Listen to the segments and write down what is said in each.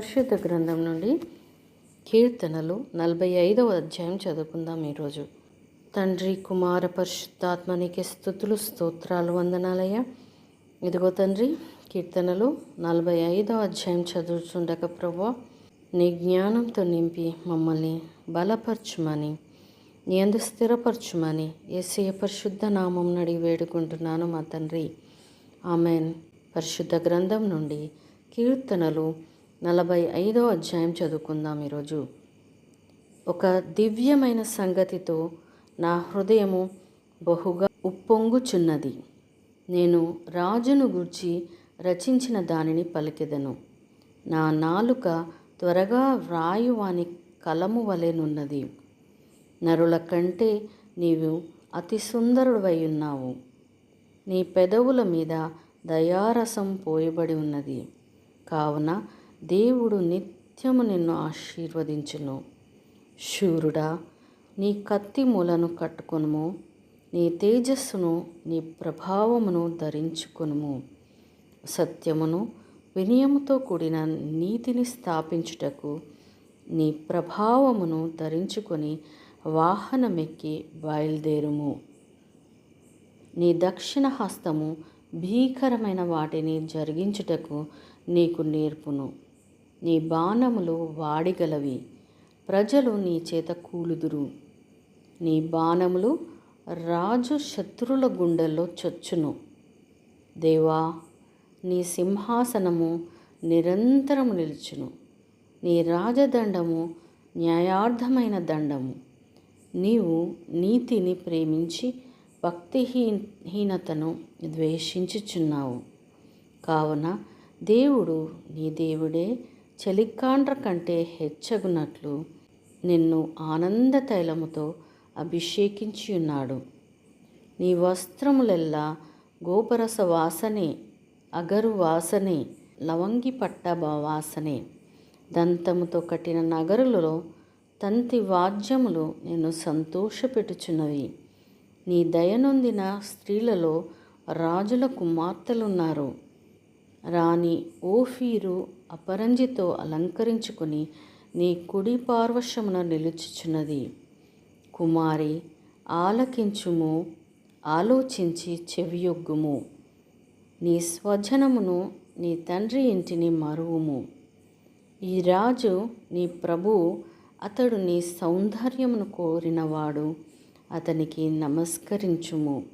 పరిశుద్ధ గ్రంథం నుండి కీర్తనలు నలభై ఐదవ అధ్యాయం చదువుకుందాం ఈరోజు. తండ్రి కుమార పరిశుద్ధాత్మనికి స్థుతులు స్తోత్రాలు వందనాలయ్య. ఇదిగో తండ్రి కీర్తనలు నలభై ఐదవ అధ్యాయం చదువుతుండక ప్రభు నీ జ్ఞానంతో నింపి మమ్మల్ని బలపరచుమని నీ అందు స్థిరపరచుమని ఏసయ పరిశుద్ధ నామం నడిగి వేడుకుంటున్నాను మా తండ్రి. ఆమెన్. పరిశుద్ధ గ్రంథం నుండి కీర్తనలు నలభై ఐదో అధ్యాయం చదువుకుందాం ఈరోజు. ఒక దివ్యమైన సంగతితో నా హృదయము బహుగా ఉప్పొంగుచున్నది. నేను రాజును గూర్చి రచించిన దానిని పలికెదను. నా నాలుక త్వరగా వ్రాయువాని కలము వలెనున్నది నరుల కంటే నీవు అతి సుందరుడవై ఉన్నావు నీ పెదవుల మీద దయారసం పోయబడి ఉన్నది. కావున దేవుడు నిత్యము నిన్ను ఆశీర్వదించును. శూరుడా నీ కత్తి మూలను కట్టుకొనుము. నీ తేజస్సును నీ ప్రభావమును ధరించుకొనుము. సత్యమును వినయముతో కూడిన నీతిని స్థాపించుటకు నీ ప్రభావమును ధరించుకొని వాహనమెక్కి బయలుదేరుము. నీ దక్షిణ హస్తము భీకరమైన వాటిని జరిగించుటకు నీకు నేర్పును. నీ బాణములు వాడిగలవి. ప్రజలు నీ చేత కూలుదురు. నీ బాణములు రాజు శత్రుల గుండెల్లో చొచ్చును. దేవా నీ సింహాసనము నిరంతరం నిలుచును. నీ రాజదండము న్యాయార్థమైన దండము. నీవు నీతిని ప్రేమించి భక్తిహీనతను ద్వేషించుచున్నావు. కావున దేవుడు నీ దేవుడే. చలికాండ్ర కంటే హెచ్చగునట్లు నిన్ను ఆనంద తైలముతో అభిషేకించి ఉన్నాడు నీ వస్త్రములెల్లా గోపరస వాసనే అగరు వాసనే లవంగి పట్ట వాసనే. దంతముతో కట్టిన నగరులలో తంతి వాద్యములు నేను సంతోషపెట్టుచున్నవి. నీ దయనొందిన స్త్రీలలో రాజుల కుమార్తెలున్నారు. రాణి ఓఫీరు అపరంజితో అలంకరించుకుని నీ కుడి పార్వశమున నిలుచుచున్నది. కుమారి ఆలకించుము ఆలోచించి చెవియొగ్గుము. నీ స్వజనమును నీ తండ్రి ఇంటిని మరువుము. ఈ రాజు నీ ప్రభు అతడు నీ సౌందర్యమును కోరినవాడు అతనికి నమస్కరించుము.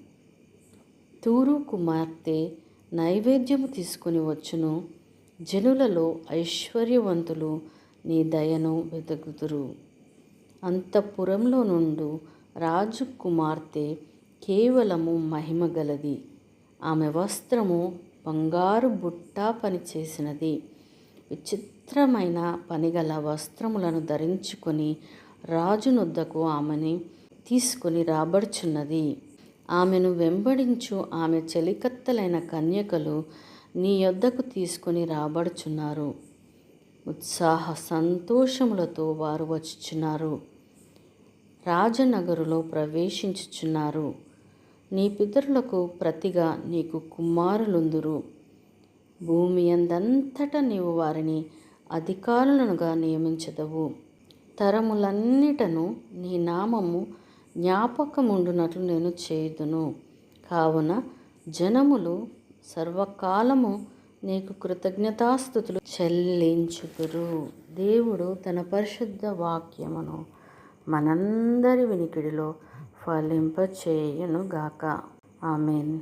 తూరు కుమార్తె నైవేద్యము తీసుకుని వచ్చును. జనులలో ఐశ్వర్యవంతులు నీ దయను వెతుకుతురు. అంతఃపురంలో నుండు రాజు కుమార్తె కేవలము మహిమ గలది. ఆమె వస్త్రము బంగారు బుట్టా పని చేసినది. విచిత్రమైన పనిగల వస్త్రములను ధరించుకొని రాజునొద్దకు ఆమెని తీసుకొని రాబడుచున్నది. ఆమెను వెంబడించు ఆమె చెలికత్తలైన కన్యకలు నీ యొద్దకు తీసుకొని రాబడుచున్నారు. ఉత్సాహ సంతోషములతో వారు వచ్చుచున్నారు. రాజనగరులో ప్రవేశించుచున్నారు. నీ పితరులకు ప్రతిగా నీకు కుమారులుందురు. భూమి అందంతటా నీవు వారిని అధికారులనుగా నియమించదవు. తరములన్నిటను నీ నామము జ్ఞాపకం ఉండునట్లు నేను చేయుదును. కావున జనములు సర్వకాలము నీకు కృతజ్ఞతాస్థుతులు చెల్లించుదురు. దేవుడు తన పరిశుద్ధ వాక్యమును మనందరి వినికిడిలో ఫలింపచేయునుగాక. ఆమెన్.